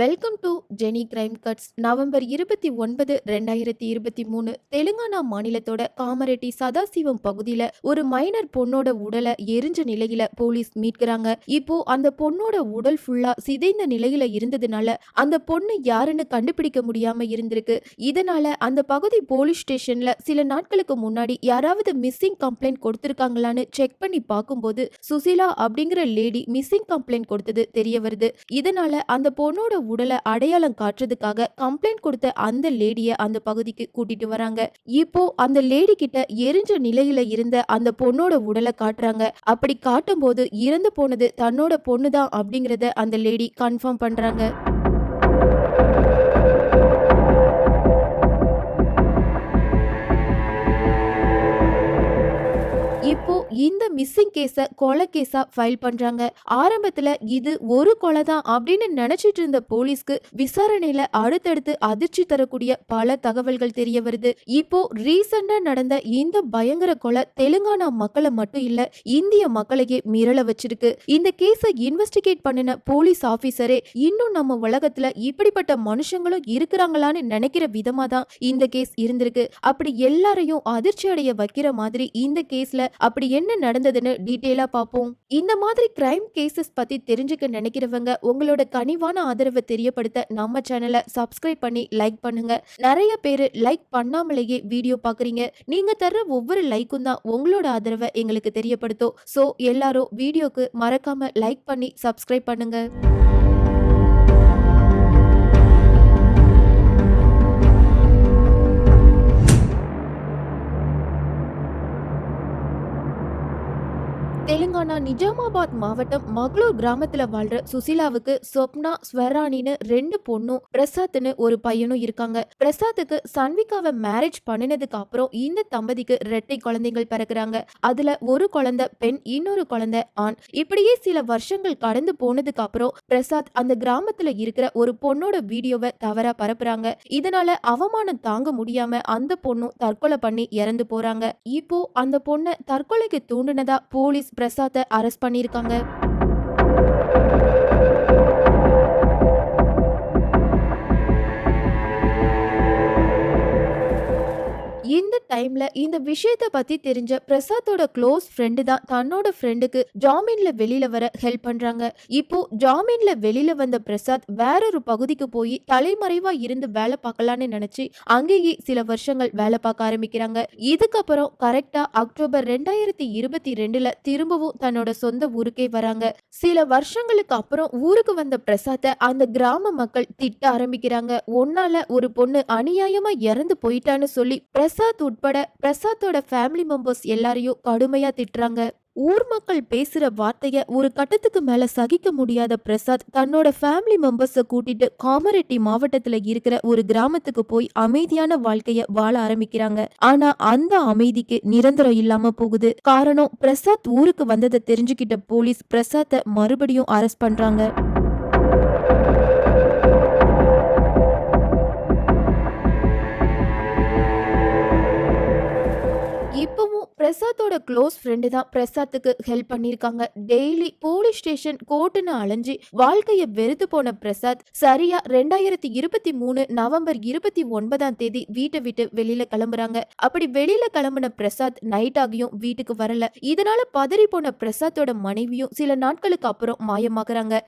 Welcome to Jeni crime cuts November இருபத்தி ஒன்பது ரெண்டாயிரத்தி இருபத்தி மூணு. தெலுங்கானா மாநிலத்தோட காமரெட்டி சதாசிவம் பகுதியில ஒரு மைனர் பொண்ணோட உடலை எரிஞ்ச நிலையில போலீஸ் மீட்கிறாங்க. இப்போ அந்த பொண்ணோட உடல் ஃபுல்லா சிதைந்த நிலையில இருந்ததுனால அந்த பொண்ணு யாருன்னு கண்டுபிடிக்க முடியாம இருந்திருக்கு. இதனால அந்த பகுதி போலீஸ் ஸ்டேஷன்ல சில நாட்களுக்கு முன்னாடி யாராவது மிஸ்ஸிங் கம்ப்ளைண்ட் கொடுத்திருக்காங்களான்னு செக் பண்ணி பார்க்கும்போது சுசிலா அப்படிங்கிற லேடி மிஸ்ஸிங் கம்ப்ளைண்ட் கொடுத்தது தெரிய வருது. இதனால அந்த பொண்ணோட உடலை அடையாளம் காட்டுறதுக்காக கம்ப்ளைண்ட் கொடுத்த அந்த லேடிய அந்த பகுதிக்கு கூட்டிட்டு வராங்க. இப்போ அந்த லேடி கிட்ட எரிஞ்ச நிலையில இருந்த அந்த பொண்ணோட உடலை காட்டுறாங்க. அப்படி காட்டும் போது இறந்து போனது தன்னோட பொண்ணுதான் அப்படிங்கறத அந்த லேடி கன்ஃபார்ம் பண்றாங்க. இப்போ இந்த மிஸ்ஸிங் கேஸ கொலை கேஸா ஃபைல் பண்றாங்க. ஆரம்பத்துல இது ஒரு கொலை தான் அப்படின்னு நினைச்சிட்டு இருந்த போலீஸ்க்கு விசாரணையில அடுத்தடுத்து அதிர்ச்சி தரக்கூடிய பல தகவல்கள் தெரிய வருது. இப்போ ரீசெண்டா நடந்த இந்த பயங்கர கொலை தெலுங்கானா மக்களை மட்டும் இல்ல இந்திய மக்களையே மிரள வச்சிருக்கு. இந்த கேஸை இன்வெஸ்டிகேட் பண்ணின போலீஸ் ஆபீசரே இன்னும் நம்ம உலகத்துல இப்படிப்பட்ட மனுஷங்களும் இருக்கிறாங்களான்னு நினைக்கிற விதமா தான் இந்த கேஸ் இருந்திருக்கு. அப்படி எல்லாரையும் அதிர்ச்சி அடைய வைக்கிற மாதிரி இந்த கேஸ்ல அப்படி என்ன என்ன நடந்ததுன்னு டீட்டெயிலா பார்ப்போம். இந்த மாதிரி கிரைம் கேசஸ் பத்தி தெரிஞ்சுக்க நினைக்கிறவங்க உங்களோட கனிவான ஆதரவை தெரியப்படுத்த நம்ம சேனலை சப்ஸ்கிரைப் பண்ணி லைக் பண்ணுங்க. நிறைய பேர் லைக் பண்ணாமலேயே வீடியோ பாக்குறீங்க நீங்க தர்ற ஒவ்வொரு லைக்கும் தான் உங்களோட ஆதரவை எங்களுக்கு தெரியப்படுத்தும். ஸோ எல்லாரும் வீடியோக்கு மறக்காம லைக் பண்ணி சப்ஸ்கிரைப் பண்ணுங்க. தெலுங்கானா நிஜாமாபாத் மாவட்டம் மகளூர் கிராமத்துல வாழ்ற சுசிலாவுக்கு சொப்னா ஸ்வராணின்னு ரெண்டு பொண்ணும் பிரசாத்னு ஒரு பையனும் இருக்காங்க. பிரசாத்துக்கு சன்விகாவை மேரேஜ் பண்ணினதுக்கு அப்புறம் இந்த தம்பதிக்கு ரெட்டை குழந்தைகள் பிறக்கிறாங்க. அதுல ஒரு குழந்தை பெண் இன்னொரு குழந்தை ஆண். இப்படியே சில வருஷங்கள் கடந்து போனதுக்கு அப்புறம் பிரசாத் அந்த கிராமத்துல இருக்கிற ஒரு பொண்ணோட வீடியோவை தவறா பரப்புறாங்க. இதனால அவமானம் தாங்க முடியாம அந்த பொண்ணும் தற்கொலை பண்ணி இறந்து போறாங்க. இப்போ அந்த பொண்ணை தற்கொலைக்கு தூண்டுனதா போலீஸ் பிரசாத்தை அரெஸ்ட் பண்ணியிருக்காங்க. இந்த டைம்ல இந்த விஷயத்த பத்தி தெரிஞ்ச பிரசாத்தோட க்ளோஸ் ஃப்ரெண்டு தான் தன்னோட ஃப்ரெண்டுக்கு ஜாமீன்ல வெளியில வர ஹெல்ப் பண்றாங்க. இப்போ ஜாமீன்ல வெளியில வந்த பிரசாத் வேறொரு பகுதிக்கு போய் தலைமறைவா இருந்து வேலை பார்க்கலான்னு நினைச்சு அங்கேயே சில வருஷங்கள் வேலை பார்க்க ஆரம்பிக்கிறாங்க. இதுக்கப்புறம் கரெக்டா அக்டோபர் ரெண்டாயிரத்தி இருபத்தி ரெண்டுல திரும்பவும் தன்னோட சொந்த ஊருக்கே வராங்க. சில வருஷங்களுக்கு அப்புறம் ஊருக்கு வந்த பிரசாத்தை அந்த கிராம மக்கள் திட்ட ஆரம்பிக்கிறாங்க. ஒன்னால ஒரு பொண்ணு அநியாயமா இறந்து போயிட்டான்னு சொல்லி பிரசாத் பிரசாத் உட்பட பிரசாத்தோட ஃபேமிலி மெம்பர்ஸ் எல்லாரையும் கடுமையா திட்டுறாங்க. ஊர் மக்கள் பேசுற வார்த்தைய ஒரு கட்டத்துக்கு மேல சகிக்க முடியாத பிரசாத் தன்னோட ஃபேமிலி மெம்பர்ஸ கூட்டிட்டு காமரெட்டி மாவட்டத்துல இருக்கிற ஒரு கிராமத்துக்கு போய் அமைதியான வாழ்க்கைய வாழ ஆரம்பிக்கிறாங்க. ஆனா அந்த அமைதிக்கு நிரந்தரம் இல்லாம போகுது. காரணம் பிரசாத் ஊருக்கு வந்ததை தெரிஞ்சுக்கிட்ட போலீஸ் பிரசாத்தை மறுபடியும் அரெஸ்ட் பண்றாங்க. பிரசாத்தோட க்ளோஸ் ஃப்ரெண்டு தான் பிரசாத்துக்கு ஹெல்ப் பண்ணியிருக்காங்க. டெய்லி போலீஸ் ஸ்டேஷன் கோர்ட்டுன்னு அலைஞ்சு வாழ்க்கையை வெறுத்து போன பிரசாத் சரியா ரெண்டாயிரத்தி இருபத்தி மூணு நவம்பர் இருபத்தி ஒன்பதாம் தேதி வீட்டை விட்டு வெளியில கிளம்புறாங்க. அப்படி வெளியில கிளம்புன பிரசாத் நைட் ஆகியும் வீட்டுக்கு வரல. இதனால பதறி போன பிரசாத்தோட மனைவியும் சில நாட்களுக்கு அப்புறம் மாயமாகறாங்க.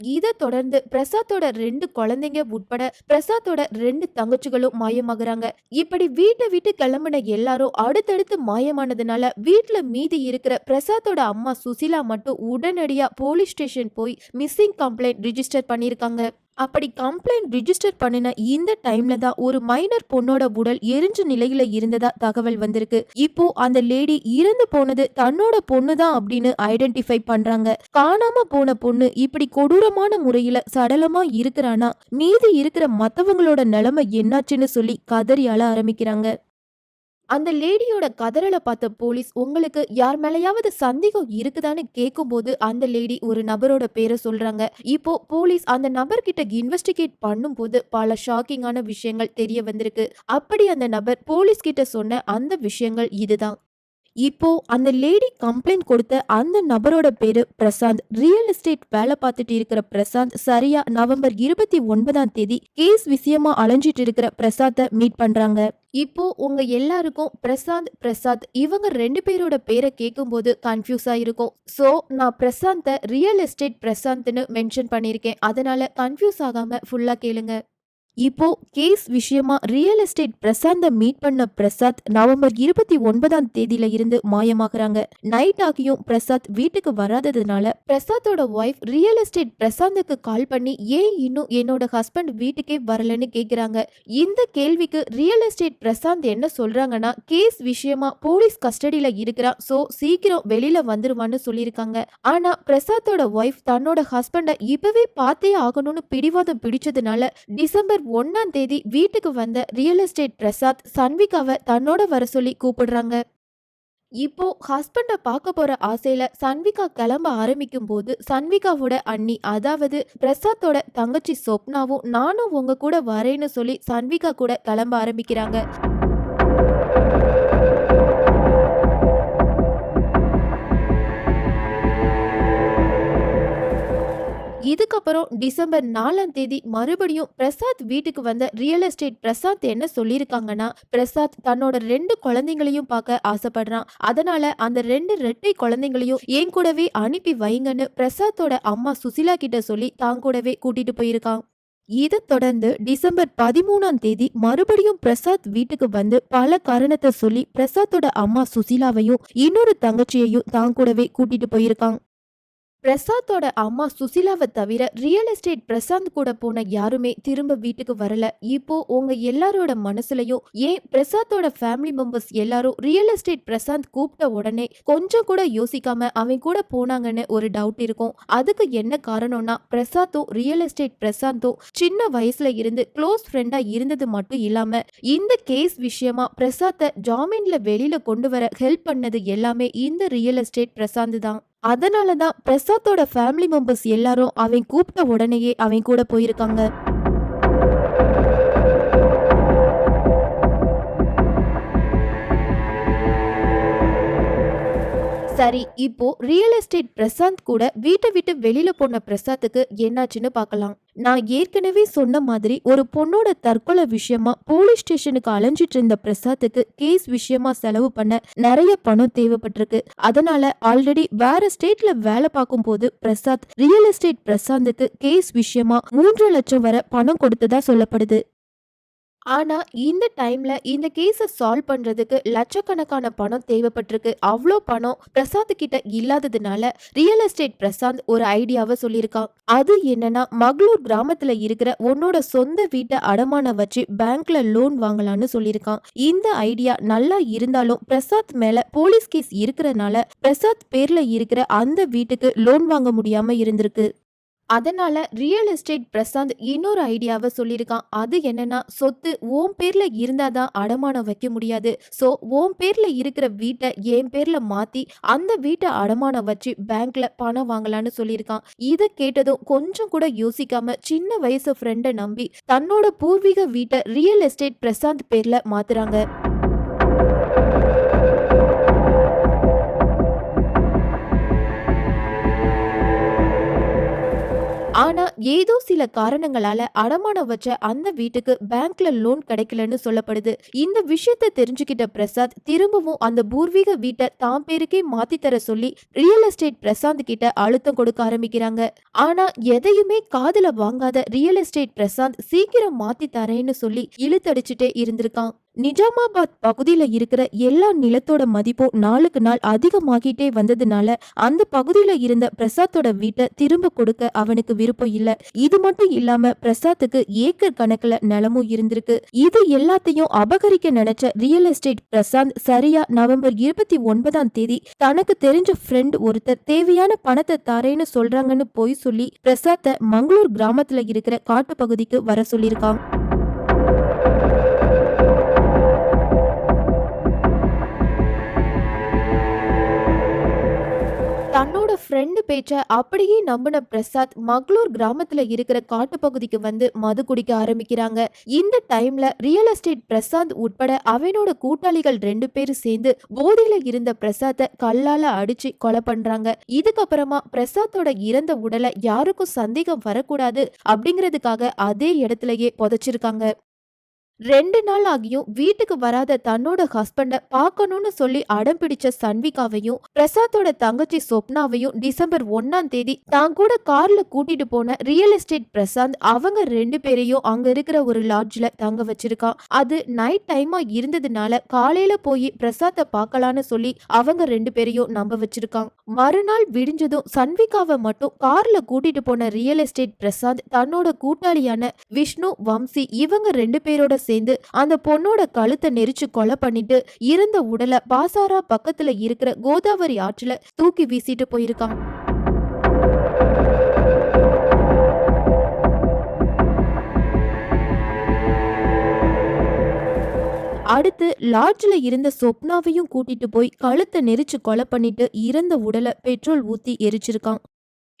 இதை தொடர்ந்து பிரசாத்தோட ரெண்டு குழந்தைங்க உட்பட பிரசாத்தோட ரெண்டு தங்கச்சிகளும் மாயமாகறாங்க. இப்படி வீட்டை விட்டு கிளம்பின எல்லாரும் அடுத்தடுத்து மாயமானதுனால வீட்டுல மீதி இருக்கிற பிரசாத்தோட அம்மா சுசிலா மட்டும் உடனடியா போலீஸ் ஸ்டேஷன் போய் மிஸ்ஸிங் கம்ப்ளைண்ட் ரிஜிஸ்டர் பண்ணிருக்காங்க அப்படி கம்ப்ளைண்ட் ரிஜிஸ்டர் பண்ணின இந்த டைம்ல தான் ஒரு மைனர் பொண்ணோட உடல் எரிஞ்ச நிலையில இருந்ததா தகவல் வந்திருக்கு. இப்போ அந்த லேடி இறந்து போனது தன்னோட பொண்ணு தான் அப்படின்னு ஐடென்டிஃபை பண்றாங்க. காணாம போன பொண்ணு இப்படி கொடூரமான முறையில சடலமா இருக்கிறானா? மீதி இருக்கிற மத்தவங்களோட நிலைமை என்னாச்சுன்னு சொல்லி கதறி அழ ஆரம்பிக்கிறாங்க. அந்த லேடியோட கதறலை பார்த்த போலீஸ் உங்களுக்கு யார் மேலேயாவது சந்தேகம் இருக்குதான்னு கேட்கும்போது அந்த லேடி ஒரு நபரோட பேரை சொல்றாங்க. இப்போ போலீஸ் அந்த நபர்கிட்ட இன்வெஸ்டிகேட் பண்ணும்போது பல ஷாக்கிங்கான விஷயங்கள் தெரிய வந்திருக்கு. அப்படி அந்த நபர் போலீஸ் கிட்ட சொன்ன அந்த விஷயங்கள் இதுதான். இப்போ அந்த லேடி கம்ப்ளைண்ட் கொடுத்த அந்த நபரோட பேரு பிரசாந்த். ரியல் எஸ்டேட் வேலை பார்த்துட்டு இருக்கிற பிரசாந்த் சரியா நவம்பர் இருபத்தி ஒன்பதாம் தேதி கேஸ் விஷயமா அலைஞ்சிட்டு இருக்கிற பிரசாத்தை மீட் பண்றாங்க. இப்போ உங்க எல்லாருக்கும் பிரசாந்த் பிரசாத் இவங்க ரெண்டு பேரோட பேரை கேட்கும்போது கன்ஃபியூஸ் இருக்கும் சோ நான் பிரசாந்த ரியல் எஸ்டேட் பிரசாந்த்னு மென்ஷன் பண்ணியிருக்கேன். அதனால கன்ஃபியூஸ் ஆகாம ஃபுல்லா கேளுங்க. இப்போ கேஸ் விஷயமா ரியல் எஸ்டேட் பிரசாந்த மீட் பண்ண பிரசாத் நவம்பர் இருபத்தி ஒன்பதாம் தேதியில இருந்து மாயமாகறாங்க. நைட் ஆகியும் பிரசாத் வீட்டுக்கு வராததுனால பிரசாத்தோட ஒய்ஃப் ரியல் எஸ்டேட் பிரசாந்துக்கு கால் பண்ணி ஏன் இன்னும் என்னோட ஹஸ்பண்ட் வீட்டுக்கே வரலன்னு கேக்குறாங்க. இந்த கேள்விக்கு ரியல் எஸ்டேட் பிரசாந்த் என்ன சொல்றாங்கன்னா கேஸ் விஷயமா போலீஸ் கஸ்டடியில இருக்கிறான். சோ சீக்கிரம் வெளியில வந்துருவான்னு சொல்லியிருக்காங்க. ஆனா பிரசாத்தோட ஒய்ஃப் தன்னோட ஹஸ்பண்ட இப்பவே பார்த்தே ஆகணும்னு பிடிவாதம் பிடிச்சதுனால டிசம்பர் ஒன்னாம் தேதி வீட்டுக்கு வந்த ரியல் எஸ்டேட் பிரசாத் சன்விகாவை தன்னோட வர சொல்லி கூப்பிடுறாங்க. இப்போ ஹஸ்பண்டை பார்க்க போற ஆசையில சன்விகா கிளம்ப ஆரம்பிக்கும் போது சன்விகாவோட அண்ணி அதாவது பிரசாத்தோட தங்கச்சி சொப்னாவும் நானும் உங்க கூட வரேன்னு சொல்லி சன்விகா கூட கிளம்ப ஆரம்பிக்கிறாங்க. இதுக்கப்புறம் டிசம்பர் நாலாம் தேதி மறுபடியும் பிரசாத் வீட்டுக்கு வந்த ரியல் எஸ்டேட் பிரசாத் என்ன சொல்லியிருக்காங்கன்னா பிரசாத் தன்னோட ரெண்டு குழந்தைங்களையும் பார்க்க ஆசைப்படுறான். அதனால அந்த ரெண்டு ரெட்டை குழந்தைங்களையும் என் கூடவே அனுப்பி வைங்கன்னு பிரசாத்தோட அம்மா சுசிலா கிட்ட சொல்லி தான் கூடவே கூட்டிட்டு போயிருக்கான். இதை தொடர்ந்து டிசம்பர் பதிமூணாம் தேதி மறுபடியும் பிரசாத் வீட்டுக்கு வந்து பல காரணத்தை சொல்லி பிரசாத்தோட அம்மா சுசிலாவையும் இன்னொரு தங்கச்சியையும் தான் கூடவே கூட்டிட்டு போயிருக்கான். பிரசாத்தோட அம்மா சுசிலாவை தவிர ரியல் எஸ்டேட் பிரசாந்த் கூட போன யாருமே திரும்ப வீட்டுக்கு வரல. இப்போ உங்க எல்லாரோட மனசுலயும் ஏன் பிரசாத்தோட ஃபேமிலி மெம்பர்ஸ் எல்லாரும் ரியல் எஸ்டேட் பிரசாந்த் கூப்பிட்ட உடனே கொஞ்சம் கூட யோசிக்காம அவன் கூட போனாங்கன்னு ஒரு டவுட் இருக்கும். அதுக்கு என்ன காரணம்னா பிரசாத்தும் ரியல் எஸ்டேட் பிரசாந்தும் சின்ன வயசுல இருந்து க்ளோஸ் ஃப்ரெண்டா இருந்தது மட்டும் இல்லாம இந்த கேஸ் விஷயமா பிரசாத்தை ஜாமீன்ல வெளியில கொண்டு வர ஹெல்ப் பண்ணது எல்லாமே இந்த ரியல் எஸ்டேட் பிரசாந்த் தான் அதனால தான் பிரசாத்தோட ஃபேமிலி மெம்பர்ஸ் எல்லாரும் அவன் கூப்பிட்ட உடனேயே அவன் கூட போயிருக்காங்க. சரி இப்போ ரியல் எஸ்டேட் பிரசாந்த் கூட வீட்டை விட்டு வெளியில போன பிரசாத்துக்கு என்னாச்சுன்னு பார்க்கலாம். நான் ஏற்கனவே சொன்ன மாதிரி ஒரு பொண்ணோட தற்கொலை விஷயமா போலீஸ் ஸ்டேஷனுக்கு அலைஞ்சிட்டு இருந்த பிரசாத்துக்கு கேஸ் விஷயமா செலவு பண்ண நிறைய பணம் தேவைப்பட்டிருக்கு. அதனால ஆல்ரெடி வேற ஸ்டேட்ல வேலை பார்க்கும் போது பிரசாத் ரியல் எஸ்டேட் பிரசாந்துக்கு கேஸ் விஷயமா மூன்று லட்சம் வரை பணம் கொடுத்ததா சொல்லப்படுது. ஆனால் இந்த டைமில் இந்த கேஸை சால்வ் பண்ணுறதுக்கு லட்சக்கணக்கான பணம் தேவைப்பட்டிருக்கு. அவ்வளோ பணம் பிரசாத் கிட்ட இல்லாததுனால ரியல் எஸ்டேட் பிரசாந்த் ஒரு ஐடியாவை சொல்லியிருக்கான். அது என்னன்னா மகளூர் கிராமத்தில் இருக்கிற உன்னோட சொந்த வீட்டை அடமானம் வச்சு பேங்க்ல லோன் வாங்கலான்னு சொல்லியிருக்கான். இந்த ஐடியா நல்லா இருந்தாலும் பிரசாத் மேல போலீஸ் கேஸ் இருக்கிறனால பிரசாத் பேர்ல இருக்கிற அந்த வீட்டுக்கு லோன் வாங்க முடியாம இருந்திருக்கு. அதனால ரியல் எஸ்டேட் பிரசாந்த் இன்னொரு ஐடியாவை சொல்லியிருக்கான். அது என்னன்னா சொத்து ஓம் பேர்ல இருந்தாதான் அடமானம் வைக்க முடியாது. ஸோ ஓம் பேர்ல இருக்கிற வீட்டை என் பேர்ல மாத்தி அந்த வீட்டை அடமானம் வச்சு பேங்க்ல பணம் வாங்கலான்னு சொல்லியிருக்கான். இதை கேட்டதும் கொஞ்சம் கூட யோசிக்காம சின்ன வயசு ஃப்ரெண்டை நம்பி தன்னோட பூர்வீக வீட்டை ரியல் எஸ்டேட் பிரசாந்த் பேர்ல மாத்துறாங்க. ஏதோ சில காரணங்களால அடமானம் வச்ச அந்த வீட்டுக்கு பேங்க்ல லோன் கிடைக்கலன்னு சொல்லப்படுது. இந்த விஷயத்தை தெரிஞ்சுக்கிட்ட பிரசாத் திரும்பவும் அந்த பூர்வீக வீட்டை தாம் பேருக்கே மாத்தி தர சொல்லி ரியல் எஸ்டேட் பிரசாந்த் கிட்ட அழுத்தம் கொடுக்க ஆரம்பிக்கிறாங்க. ஆனா எதையுமே காதல வாங்காத ரியல் எஸ்டேட் பிரசாந்த் சீக்கிரம் மாத்தி தரேன்னு சொல்லி இழுத்தடிச்சுட்டே இருந்திருக்கான். நிஜாமாபாத் பகுதியில இருக்கிற எல்லா நிலத்தோட மதிப்பும் நாளுக்கு நாள் அதிகமாகிட்டே வந்ததுனால அந்த பகுதியில இருந்த பிரசாத்தோட வீட்டை திரும்ப கொடுக்க அவனுக்கு விருப்பம் இல்ல. இது மட்டும் இல்லாம பிரசாத்துக்கு ஏக்கர் கணக்குல நிலமும் இருந்திருக்கு. இது எல்லாத்தையும் அபகரிக்க நினைச்ச ரியல் எஸ்டேட் பிரசாந்த் சரியா நவம்பர் இருபத்தி ஒன்பதாம் தேதி தனக்கு தெரிஞ்ச ஃப்ரெண்ட் ஒருத்தர் தேவையான பணத்தை தரேன்னு சொல்றாங்கன்னு போய் சொல்லி பிரசாத்தை மங்களூர் கிராமத்துல இருக்கிற காட்டு பகுதிக்கு வர சொல்லியிருக்கான். தன்னோட ஃப்ரெண்டு பேச்ச அப்படியே நம்பின பிரசாத் மக்ளூர் கிராமத்துல இருக்கிற காட்டுப்பகுதிக்கு வந்து மது குடிக்க ஆரம்பிக்கிறாங்க. இந்த டைம்ல ரியல் எஸ்டேட் பிரசாந்த் உட்பட அவனோட கூட்டாளிகள் ரெண்டு பேரும் சேர்ந்து போதையில இருந்த பிரசாத்தை கல்லால அடிச்சு கொலை பண்றாங்க. இதுக்கப்புறமா பிரசாத்தோட இறந்த உடலை யாருக்கும் சந்தேகம் வரக்கூடாது அப்படிங்கிறதுக்காக அதே இடத்துலயே புதைச்சிருக்காங்க. ரெண்டு நாள் ஆகியும் வீட்டுக்கு வராத தன்னோட ஹஸ்பண்ட பார்க்கணும்னு சொல்லி அடம் பிடிச்ச சன்விகாவையும் பிரசாத்தோட தங்கச்சி சொப்னாவையும் டிசம்பர் ஒன்னாம் தேதி தான் கூட கார்ல கூட்டிட்டு போன ரியல் எஸ்டேட் பிரசாந்த் அவங்க ரெண்டு பேரையும் அங்க இருக்கிற ஒரு லாட்ஜ்ல தங்க வச்சிருக்கான் அது நைட் டைமா இருந்ததுனால காலையில போய் பிரசாத்தை பார்க்கலான்னு சொல்லி அவங்க ரெண்டு பேரையும் நம்ப வச்சிருக்கான் மறுநாள் விடிஞ்சதும் சன்விகாவை மட்டும் கார்ல கூட்டிட்டு போன ரியல் எஸ்டேட் பிரசாந்த் தன்னோட கூட்டாளியான விஷ்ணு வம்சி இவங்க ரெண்டு பேரோட சேர்ந்து அந்த பொண்ணோட கழுத்தை நெரிச்சு கொலை பண்ணிட்டு இறந்த உடலை பாசாரா பக்கத்துல இருக்கிற கோதாவரி ஆற்றுல தூக்கி வீசிட்டு போயிருக்கான். அடுத்து லாட்ஜ்ல இருந்த சொப்னாவையும் கூட்டிட்டு போய் கழுத்தை நெரிச்சு கொலை பண்ணிட்டு இறந்த உடலை பெட்ரோல் ஊத்தி எரிச்சிருக்கான்.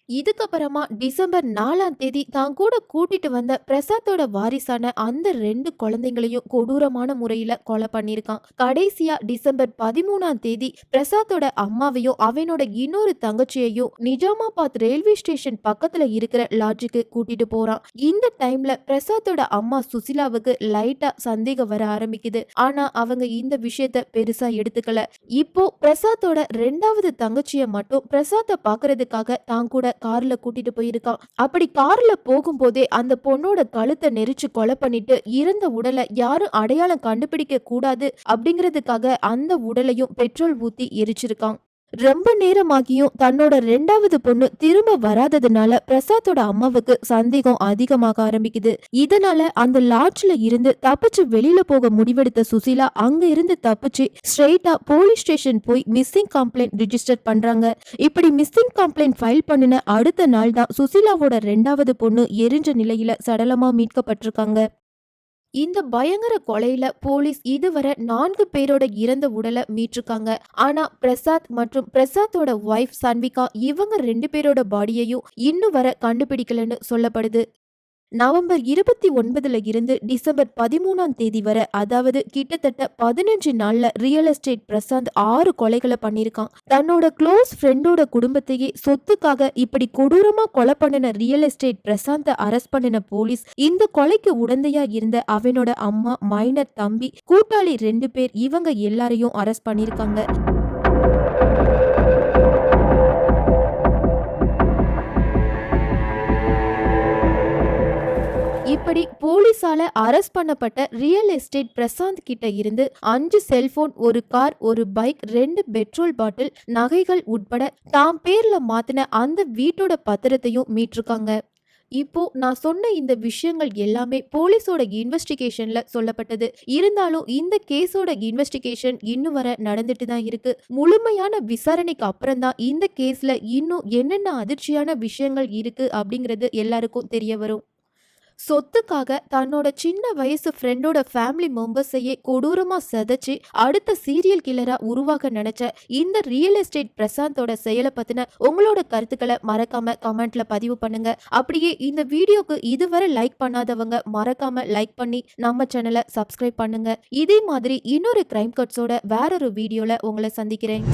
இதுக்கப்புறமா டிசம்பர் நாலாம் தேதி தான் கூட கூட்டிட்டு வந்த பிரசாத்தோட வாரிசான அந்த ரெண்டு குழந்தைங்களையும் கொடூரமான முறையில கொலை பண்ணிருக்கான் கடைசியா டிசம்பர் பதிமூணாம் தேதி பிரசாத்தோட அம்மாவையும் அவனோட இன்னொரு தங்கச்சியையும் நிஜாமாபாத் ரயில்வே ஸ்டேஷன் பக்கத்துல இருக்கிற லாட்ஜுக்கு கூட்டிட்டு போறான். இந்த டைம்ல பிரசாத்தோட அம்மா சுசிலாவுக்கு லைட்டா சந்தேகம் வர ஆரம்பிக்குது. ஆனா அவங்க இந்த விஷயத்த பெருசா எடுத்துக்கல. இப்போ பிரசாத்தோட ரெண்டாவது தங்கச்சியை மட்டும் பிரசாத்தை பாக்குறதுக்காக தான் கூட கார்ல கூட்டிட்டு போயிருக்கான் அப்படி கார்ல போகும்போதே அந்த பொண்ணோட கழுத்தை நெரிச்சு கொலை பண்ணிட்டு இறந்த உடலை யாரும் அடையாளம் கண்டுபிடிக்க கூடாது அப்படிங்கிறதுக்காக அந்த உடலையும் பெட்ரோல் ஊத்தி எரிச்சிருக்கான். ரொம்ப நேரமாகியும் தன்னோட ரெண்டாவது பொண்ணு திரும்ப வராததுனால பிரசாத்தோட அம்மாவுக்கு சந்தேகம் அதிகமாக ஆரம்பிக்குது. இதனால அந்த லாட்ஜ்ல இருந்து தப்பிச்சு வெளியில போக முடிவெடுத்த சுசிலா அங்க இருந்து தப்பிச்சு ஸ்ட்ரெயிட்டா போலீஸ் ஸ்டேஷன் போய் மிஸ்ஸிங் கம்ப்ளைண்ட் ரிஜிஸ்டர் பண்றாங்க. இப்படி மிஸ்ஸிங் கம்ப்ளைண்ட் ஃபைல் பண்ணின அடுத்த நாள் தான் சுசிலாவோட ரெண்டாவது பொண்ணு எரிஞ்ச நிலையில சடலமா மீட்கப்பட்டிருக்காங்க. இந்த பயங்கர கொலையில போலீஸ் இதுவரை நான்கு பேரோட இறந்த உடலை மீட்டிருக்காங்க. ஆனா பிரசாத் மற்றும் பிரசாத்தோட ஒய்ஃப் சன்விகா இவங்க ரெண்டு பேரோட பாடியையும் இன்னும் வர கண்டுபிடிக்கலன்னு சொல்லப்படுது. நவம்பர் இருபத்தி ஒன்பதுல இருந்து டிசம்பர் பதிமூணாம் தேதி வரை அதாவது கிட்டத்தட்ட பதினஞ்சு நாள்ல ரியல் எஸ்டேட் பிரசாந்த் ஆறு கொலைகளை பண்ணியிருக்கான். தன்னோட க்ளோஸ் ஃப்ரெண்டோட குடும்பத்தையே சொத்துக்காக இப்படி கொடூரமா கொலை பண்ணின ரியல் எஸ்டேட் பிரசாந்த அரெஸ்ட் பண்ணின போலீஸ் இந்த கொலைக்கு உடந்தையா இருந்த அவனோட அம்மா மைனர் தம்பி கூட்டாளி ரெண்டு பேர் இவங்க எல்லாரையும் அரெஸ்ட் பண்ணியிருக்காங்க. இப்படி போலீஸால அரெஸ்ட் பண்ணப்பட்ட ரியல் எஸ்டேட் பிரசாந்த் கிட்ட இருந்து அஞ்சு செல்போன் ஒரு கார் ஒரு பைக் ரெண்டு பெட்ரோல் பாட்டில் நகைகள் உட்பட தாம் பேர்ல மாத்தின அந்த வீட்டோட பத்திரத்தையும் மீட்டிருக்காங்க. இப்போ நான் சொன்ன இந்த விஷயங்கள் எல்லாமே போலீஸோட இன்வெஸ்டிகேஷன்ல சொல்லப்பட்டது. இருந்தாலும் இந்த கேஸோட இன்வெஸ்டிகேஷன் இன்னும் வர நடந்துட்டு தான் இருக்கு. முழுமையான விசாரணைக்கு அப்புறம் தான் இந்த கேஸ்ல இன்னும் என்னென்ன அதிர்ச்சியான விஷயங்கள் இருக்கு அப்படிங்கிறது எல்லாருக்கும் தெரிய வரும். சொத்துக்காக தன்னோட சின்ன வயசு ஃப்ரெண்டோட ஃபேமிலி மெம்பர்ஸையே கொடூரமா சதைச்சு அடுத்த சீரியல் கில்லரா உருவாக்க நினைச்ச இந்த ரியல் எஸ்டேட் பிரசாந்தோட செயலை பத்தின உங்களோட கருத்துக்களை மறக்காம கமெண்ட்ல பதிவு பண்ணுங்க. அப்படியே இந்த வீடியோக்கு இதுவரை லைக் பண்ணாதவங்க மறக்காம லைக் பண்ணி நம்ம சேனலை சப்ஸ்கிரைப் பண்ணுங்க. இதே மாதிரி இன்னொரு கிரைம் கட்ஸோட வேறொரு வீடியோல உங்களை சந்திக்கிறேன்.